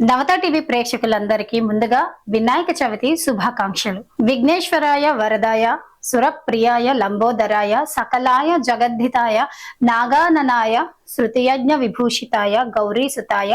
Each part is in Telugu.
నవత టీవీ ప్రేక్షకులందరికీ ముందుగా వినాయక చవితి శుభాకాంక్షలు. విఘ్నేశ్వరాయ వరదాయ సురప్రియాయ లంబోదరాయ సకలాయ జగద్ధితాయ నాగాననాయ శృతియజ్ఞ విభూషితాయ గౌరీసుతాయ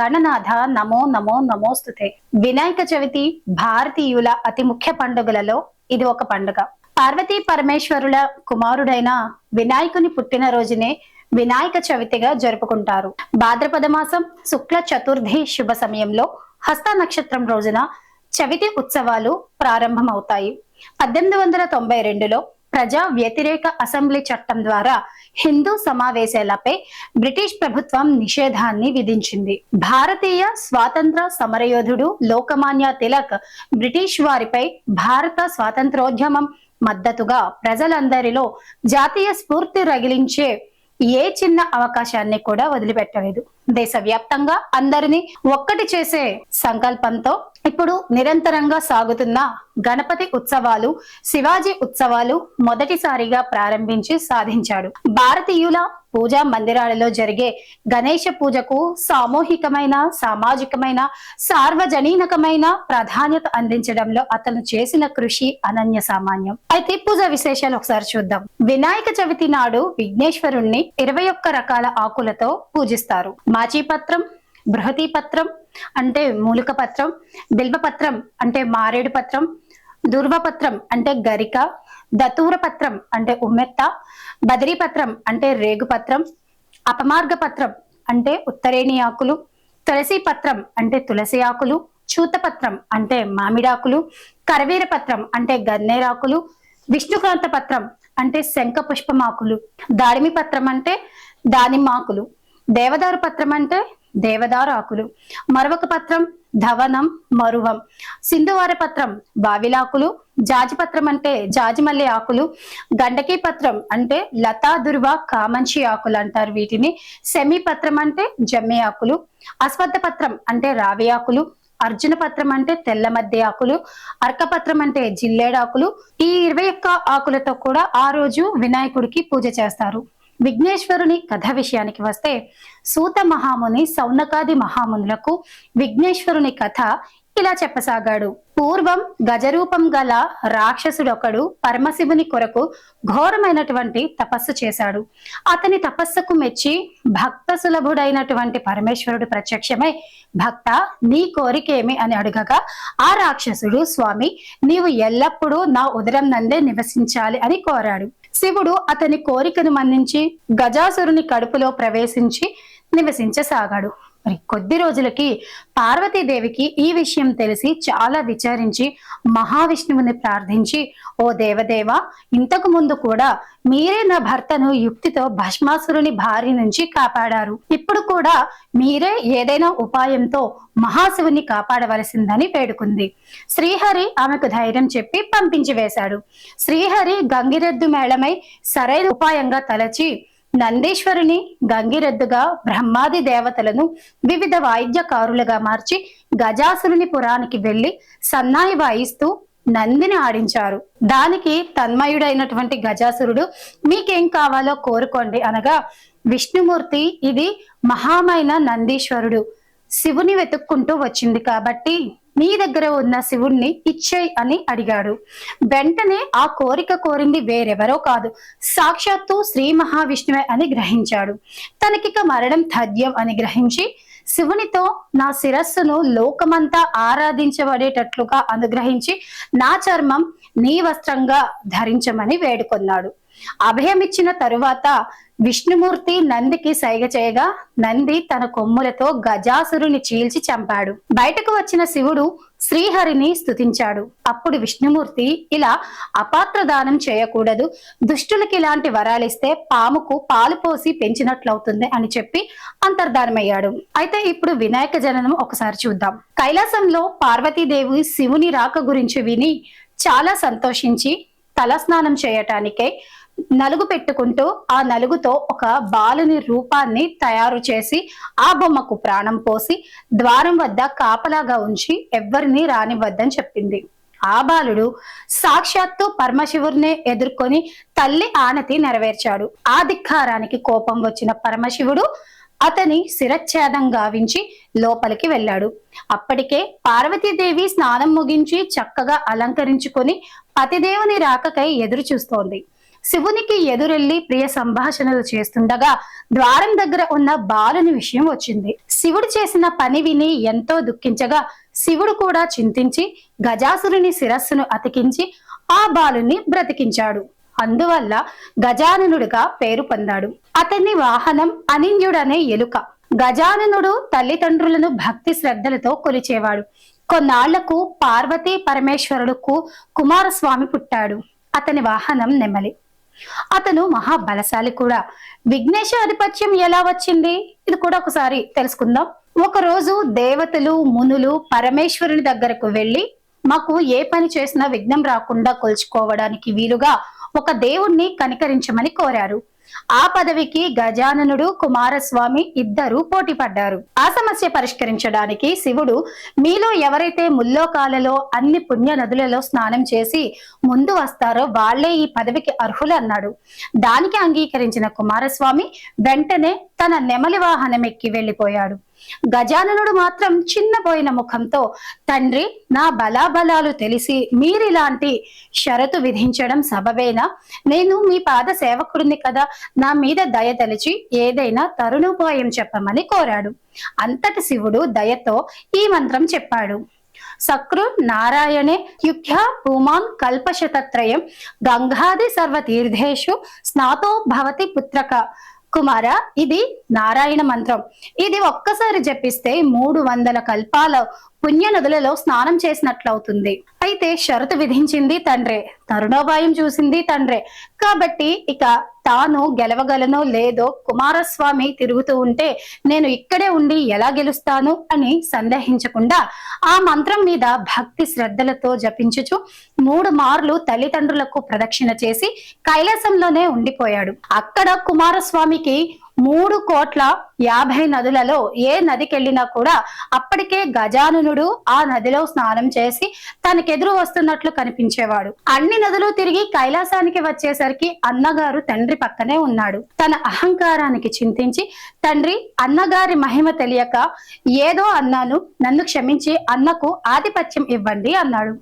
గణనాథ నమో నమో నమోస్తుతే వినాయక చవితి భారతీయుల అతి ముఖ్య పండుగలలో ఇది ఒక పండుగ. పార్వతీ పరమేశ్వరుల కుమారుడైన వినాయకుని పుట్టినరోజునే వినాయక చవితిగా జరుపుకుంటారు. భాద్రపద మాసం శుక్ల చతుర్థి శుభ సమయంలో హస్త నక్షత్రం రోజున చవితి ఉత్సవాలు ప్రారంభమవుతాయి. పద్దెనిమిది వందల తొంభై రెండులో ప్రజా వ్యతిరేక అసెంబ్లీ చట్టం ద్వారా హిందూ సమావేశాలపై బ్రిటిష్ ప్రభుత్వం నిషేధాన్ని విధించింది. భారతీయ స్వాతంత్ర సమరయోధుడు లోకమాన్య తిలక్ బ్రిటిష్ వారిపై భారత స్వాతంత్రోద్యమం మద్దతుగా ప్రజలందరిలో జాతీయ స్ఫూర్తి రగిలించే ఏ చిన్న అవకాశాన్ని కూడా వదిలిపెట్టలేదు. దేశవ్యాప్తంగా అందరినీ ఒక్కటి చేసే సంకల్పంతో ఇప్పుడు నిరంతరంగా సాగుతున్న గణపతి ఉత్సవాలు శివాజీ ఉత్సవాలు మొదటిసారిగా ప్రారంభించి సాధించాడు. భారతీయుల పూజా మందిరాలలో జరిగే గణేష పూజకు సామూహికమైన సామాజికమైన సార్వజనీనకమైన ప్రాధాన్యత అందించడంలో అతను చేసిన కృషి అనన్య సామాన్యం. అయితే పూజ విశేషాలు ఒకసారి చూద్దాం. వినాయక చవితి నాడు విఘ్నేశ్వరుణ్ణి ఇరవై ఒక్క రకాల ఆకులతో పూజిస్తారు. మాచిపత్రం బృహతీపత్రం అంటే మూలిక పత్రం బిల్వపత్రం అంటే మారేడు పత్రం దుర్వపత్రం అంటే గరిక దతూర పత్రం అంటే ఉమ్మెత్త బదిరీ పత్రం అంటే రేగు పత్రం అపమార్గ పత్రం అంటే ఉత్తరేణి ఆకులు తులసి పత్రం అంటే తులసి ఆకులు చూతపత్రం అంటే మామిడాకులు కరవీర పత్రం అంటే గన్నేరాకులు విష్ణుకాంత పత్రం అంటే శంఖ పుష్పమాకులు దాడిమి పత్రం అంటే దానిమ్మాకులు దేవదారు పత్రం అంటే దేవదారు ఆకులు మరొక పత్రం ధవనం మరువం. సింధువార పత్రం బావిలాకులు. జాజి పత్రం అంటే జాజిమల్లి ఆకులు. గండకి పత్రం అంటే లతా దుర్వ కామంచి ఆకులు అంటారు వీటిని. సెమి పత్రం అంటే జమ్మి ఆకులు. అశ్వత్థ పత్రం అంటే రావి ఆకులు. అర్జున పత్రం అంటే తెల్ల మధ్య ఆకులు. అర్కపత్రం అంటే జిల్లేడాకులు. ఈ ఇరవై ఒక్క ఆకులతో కూడా ఆ రోజు వినాయకుడికి పూజ చేస్తారు. విఘ్నేశ్వరుని కథ విషయానికి వస్తే సూత మహాముని సౌనకాది మహామునులకు విఘ్నేశ్వరుని కథ ఇలా చెప్పసాగాడు. పూర్వం గజరూపం గల రాక్షసుడొకడు పరమశివుని కొరకు ఘోరమైనటువంటి తపస్సు చేశాడు. అతని తపస్సుకు మెచ్చి భక్త సులభుడైనటువంటి పరమేశ్వరుడు ప్రత్యక్షమై భక్త నీ కోరికేమి? అని అడగగా ఆ రాక్షసుడు స్వామి నీవు ఎల్లప్పుడూ నా ఉదరం నందే నివసించాలి అని కోరాడు. శివుడు అతని కోరికను మన్నించి గజాసురుని కడుపులో ప్రవేశించి నివసించసాగాడు. మరి కొద్ది రోజులకి పార్వతీదేవికి ఈ విషయం తెలిసి చాలా విచారించి మహావిష్ణువుని ప్రార్థించి ఓ దేవదేవ ఇంతకు ముందు కూడా మీరే నా భర్తను యుక్తితో భస్మాసురుని భార్య నుంచి కాపాడారు. ఇప్పుడు కూడా మీరే ఏదైనా ఉపాయంతో మహాశివుని కాపాడవలసిందని వేడుకుంది. శ్రీహరి ఆమెకు ధైర్యం చెప్పి పంపించి వేశాడు. శ్రీహరి గంగిరెద్దు మేళమై సరైన ఉపాయంగా తలచి నందీశ్వరుని గంగిరెద్దుగా బ్రహ్మాది దేవతలను వివిధ వాయిద్యకారులుగా మార్చి గజాసురుని పురానికి వెళ్ళి సన్నాయి వాయిస్తూ నందిని ఆడించారు. దానికి తన్మయుడైనటువంటి గజాసురుడు మీకేం కావాలో కోరుకోండి అనగా విష్ణుమూర్తి ఇది మహామైన నందీశ్వరుడు. శివుని వెతుక్కుంటూ వచ్చింది కాబట్టి నీ దగ్గర ఉన్న శివుణ్ణి ఇచ్చేయ్ అని అడిగాడు. వెంటనే ఆ కోరిక కోరింది వేరెవరో కాదు. సాక్షాత్తు శ్రీ మహావిష్ణువే అని గ్రహించాడు. తనకిక మరణం తథ్యం అని గ్రహించి శివునితో నా శిరస్సును లోకమంతా ఆరాధించబడేటట్లుగా అనుగ్రహించి నా చర్మం నీ వస్త్రంగా ధరించమని వేడుకొన్నాడు. అభయమిచ్చిన తరువాత విష్ణుమూర్తి నందికి సైగ చేయగా నంది తన కొమ్ములతో గజాసురుని చీల్చి చంపాడు. బయటకు వచ్చిన శివుడు శ్రీహరిని స్థుతించాడు అప్పుడు విష్ణుమూర్తి ఇలా అపాత్ర దానం చేయకూడదు. దుష్టులకి ఇలాంటి వరాలిస్తే పాముకు పాలు పోసి పెంచినట్లవుతుంది అని చెప్పి అంతర్ధానమయ్యాడు. అయితే ఇప్పుడు వినాయక జననం ఒకసారి చూద్దాం. కైలాసంలో పార్వతీదేవి శివుని రాక గురించి విని చాలా సంతోషించి తలస్నానం చేయటానికే నలుగు పెట్టుకుంటూ ఆ నలుగుతో ఒక బాలుని రూపాన్ని తయారు చేసి ఆ బొమ్మకు ప్రాణం పోసి ద్వారం వద్ద కాపలాగా ఉంచి ఎవ్వరిని రానివ్వద్దని చెప్పింది. ఆ బాలుడు సాక్షాత్తు పరమశివుడినే ఎదుర్కొని తల్లి ఆనతి నెరవేర్చాడు. ఆ ధిక్కారానికి కోపం వచ్చిన పరమశివుడు అతని శిరచ్ఛేదం గావించి లోపలికి వెళ్ళాడు. అప్పటికే పార్వతీదేవి స్నానం ముగించి చక్కగా అలంకరించుకొని పతిదేవుని రాకకై ఎదురు చూస్తోంది శివునికి ఎదురెళ్ళి ప్రియ సంభాషణలు చేస్తుండగా ద్వారం దగ్గర ఉన్న బాలుని విషయం వచ్చింది. శివుడు చేసిన పని విని ఎంతో దుఃఖించగా శివుడు కూడా చింతించి గజాసురుని శిరస్సును అతికించి ఆ బాలుని బ్రతికించాడు. అందువల్ల గజాననుడిగా పేరు పొందాడు. అతని వాహనం అనింజుడనే ఎలుక. గజాననుడు తల్లిదండ్రులను భక్తి శ్రద్ధలతో కొలిచేవాడు. కొన్నాళ్ళకు పార్వతీ పరమేశ్వరుడుకు కుమారస్వామి పుట్టాడు. అతని వాహనం నెమలి. అతను మహాబలశాలి కూడా. విఘ్నేశ ఆధిపత్యం ఎలా వచ్చింది? ఇది కూడా ఒకసారి తెలుసుకుందాం. ఒక రోజు దేవతలు మునులు పరమేశ్వరుని దగ్గరకు వెళ్ళి మాకు ఏ పని చేసినా విఘ్నం రాకుండా కొలుచుకోవడానికి వీలుగా ఒక దేవుణ్ణి కనికరించమని కోరారు. ఆ పదవికి గజాననుడు కుమారస్వామి ఇద్దరు పోటీ పడ్డారు ఆ సమస్య పరిష్కరించడానికి శివుడు మీలో ఎవరైతే ముల్లోకాలలో అన్ని పుణ్య నదులలో స్నానం చేసి ముందు వస్తారో వాళ్ళే ఈ పదవికి అర్హులు అన్నాడు దానికి అంగీకరించిన కుమారస్వామి వెంటనే తన నెమలి వాహనం ఎక్కి వెళ్ళిపోయాడు గజాననుడు మాత్రం చిన్నపోయిన ముఖంతో తండ్రి నా బలాబలాలు తెలిసి మీరిలాంటి షరతు విధించడం సబబేనా? నేను మీ పాద సేవకుడిని కదా. నా మీద దయ తలిచి ఏదైనా తరుణోపాయం చెప్పమని కోరాడు. అంతటి శివుడు దయతో ఈ మంత్రం చెప్పాడు. సక్రు నారాయణే యుఖ్య భూమాన్ కల్పశతత్రయం గంగాది సర్వతీర్థేషు స్నాతో భవతి పుత్రక కుమార ఇది నారాయణ మంత్రం. ఇది ఒక్కసారి జపిస్తే మూడు వందల కల్పాల పుణ్య నదులలో స్నానం చేసినట్లవుతుంది. అయితే షరతు విధించింది తండ్రే తరుణోపాయం చూసింది తండ్రే. కాబట్టి ఇక తాను గెలవగలనో లేదో కుమారస్వామి తిరుగుతూ ఉంటే నేను ఇక్కడే ఉండి ఎలా గెలుస్తాను అని సందేహించకుండా ఆ మంత్రం మీద భక్తి శ్రద్ధలతో జపించుచు మూడు మార్లు తల్లిదండ్రులకు ప్రదక్షిణ చేసి కైలాసంలోనే ఉండిపోయాడు. అక్కడ కుమారస్వామికి మూడు కోట్ల యాభై నదులలో ఏ నదికెళ్ళినా కూడా అప్పటికే గజానునుడు ఆ నదిలో స్నానం చేసి తనకెదురు వస్తున్నట్లు కనిపించేవాడు. అన్ని నదులు తిరిగి కైలాసానికి వచ్చేసరికి అన్నగారు తండ్రి పక్కనే ఉన్నాడు. తన అహంకారానికి చింతించి తండ్రి అన్నగారి మహిమ తెలియక ఏదో అన్నాను. నన్ను క్షమించి అన్నకు ఆధిపత్యం ఇవ్వండి అన్నాడు.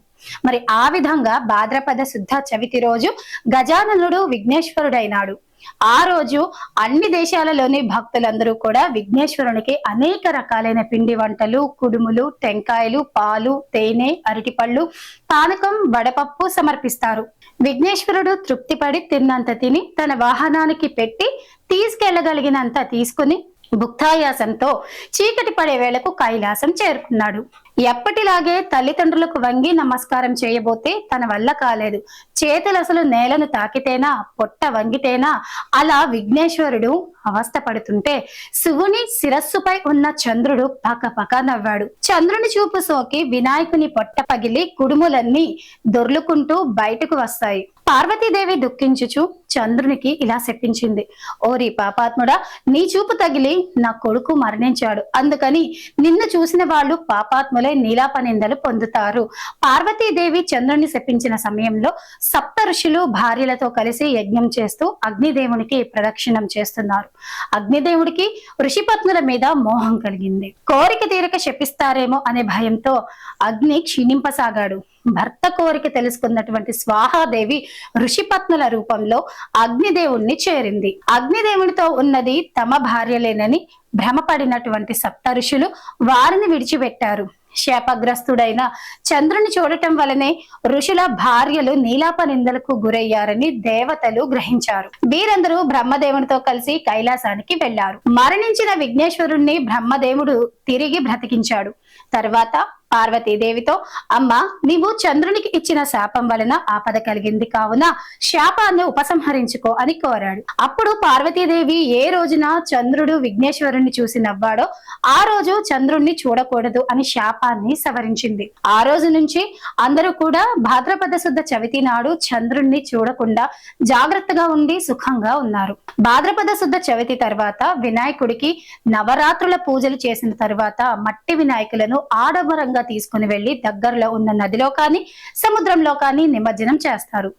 మరి ఆ విధంగా భాద్రపద శుద్ధ చవితి రోజు గజాననుడు విఘ్నేశ్వరుడైనాడు. ఆ రోజు అన్ని దేశాలలోని భక్తులందరూ కూడా విఘ్నేశ్వరునికి అనేక రకాలైన పిండి వంటలు కుడుములు టెంకాయలు పాలు తేనె అరటిపళ్ళు పానకం వడపప్పు సమర్పిస్తారు. విఘ్నేశ్వరుడు తృప్తిపడి తిన్నంత తిని తన వాహనానికి పెట్టి తీసుకెళ్ళగలిగినంత తీసుకుని భుక్తాయాసంతో చీకటి పడే వేళకు కైలాసం చేరుకున్నాడు. ఎప్పటిలాగే తల్లిదండ్రులకు వంగి నమస్కారం చేయబోతే తన వల్ల కాలేదు. చేతులు అసలు నేలను తాకితేనా పొట్ట వంగితేనా అలా విఘ్నేశ్వరుడు అవస్థ పడుతుంటే శివుని శిరస్సుపై ఉన్న చంద్రుడు పక నవ్వాడు. చంద్రుని చూపు సోకి వినాయకుని పొట్ట పగిలి కుడుములన్నీ దొర్లుకుంటూ బయటకు వస్తాయి. పార్వతీదేవి దుఃఖించుచు చంద్రునికి ఇలా శపించింది. ఓరి పాపాత్ముడా నీ చూపు తగిలి నా కొడుకు మరణించాడు. అందుకని నిన్ను చూసిన వాళ్ళు పాపాత్ములై నీలాపనిందలు పొందుతారు. పార్వతీదేవి చంద్రుని శపించిన సమయంలో సప్త ఋషులు భార్యలతో కలిసి యజ్ఞం చేస్తూ అగ్నిదేవునికి ప్రదక్షిణం చేస్తున్నారు. అగ్నిదేవుడికి ఋషిపత్నుల మీద మోహం కలిగింది. కోరిక తీరక శపిస్తారేమో అనే భయంతో అగ్ని క్షీణింపసాగాడు. భర్త కోరిక తెలుసుకున్నటువంటి స్వాహాదేవి ఋషిపత్నుల రూపంలో అగ్నిదేవుణ్ణి చేరింది. అగ్నిదేవునితో ఉన్నది తమ భార్యలేనని భ్రమపడినటువంటి సప్త ఋషులు వారిని విడిచిపెట్టారు. శాపగ్రస్తుడైన చంద్రుని చూడటం వలనే ఋషుల భార్యలు నీలాప నిందలకు గురయ్యారని దేవతలు గ్రహించారు. వీరందరూ బ్రహ్మదేవునితో కలిసి కైలాసానికి వెళ్ళారు. మరణించిన విఘ్నేశ్వరుణ్ణి బ్రహ్మదేవుడు తిరిగి బ్రతికించాడు. తర్వాత పార్వతీదేవితో అమ్మ నీవు చంద్రునికి ఇచ్చిన శాపం వలన ఆపద కలిగింది కావున శాపాన్ని ఉపసంహరించుకో అని కోరాడు. అప్పుడు పార్వతీదేవి ఏ రోజున చంద్రుడు విఘ్నేశ్వరుణ్ణి చూసి నవ్వాడో ఆ రోజు చంద్రుణ్ణి చూడకూడదు అని శాపాన్ని సవరించింది. ఆ రోజు నుంచి అందరూ కూడా భాద్రపద శుద్ధ చవితి నాడు చంద్రుణ్ణి చూడకుండా జాగ్రత్తగా ఉండి సుఖంగా ఉన్నారు. భాద్రపద శుద్ధ చవితి తర్వాత వినాయకుడికి నవరాత్రుల పూజలు చేసిన తర్వాత మట్టి వినాయకులను ఆడంబరంగా తీసుకుని వెళ్ళి దగ్గరలో ఉన్న నదిలో కానీ సముద్రంలో కానీ నిమజ్జనం చేస్తారు.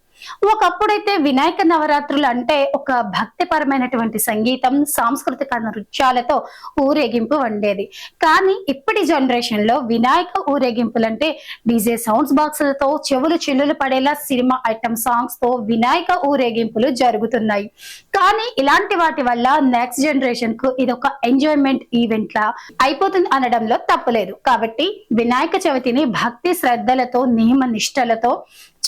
ఒకప్పుడైతే వినాయక నవరాత్రులు అంటే ఒక భక్తిపరమైనటువంటి సంగీతం సాంస్కృతిక నృత్యాలతో ఊరేగింపు వండేది. కానీ ఇప్పటి జనరేషన్లో వినాయక ఊరేగింపులంటే డీజే సౌండ్స్ బాక్సులతో చెవులు చిల్లులు పడేలా సినిమా ఐటమ్ సాంగ్స్తో వినాయక ఊరేగింపులు జరుగుతున్నాయి. కానీ ఇలాంటి వాటి వల్ల నెక్స్ట్ జనరేషన్కు ఇది ఒక ఎంజాయ్మెంట్ ఈవెంట్ లా అయిపోతుంది అనడంలో తప్పులేదు. కాబట్టి వినాయక చవితిని భక్తి శ్రద్ధలతో నియమ నిష్టలతో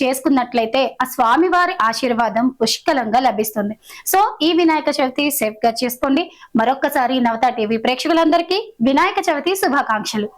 చేసుకున్నట్లయితే ఆ స్వామివారి ఆశీర్వాదం పుష్కలంగా లభిస్తుంది. సో ఈ వినాయక చవితి సేఫ్గా చేసుకోండి. మరొక్కసారి నవతా టీవీ ప్రేక్షకులందరికీ వినాయక చవితి శుభాకాంక్షలు.